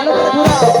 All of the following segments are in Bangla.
ভালো করে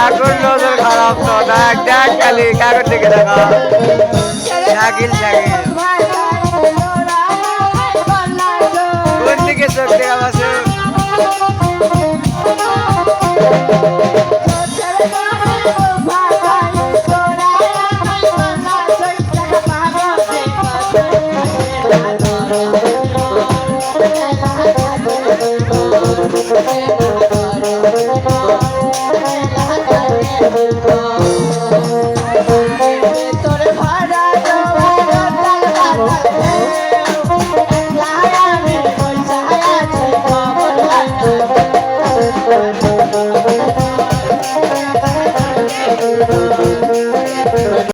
কাকুর নজর খারাপ তো দেখ দেখ খালি কাকুর দিকে দেখা। Thank you. তো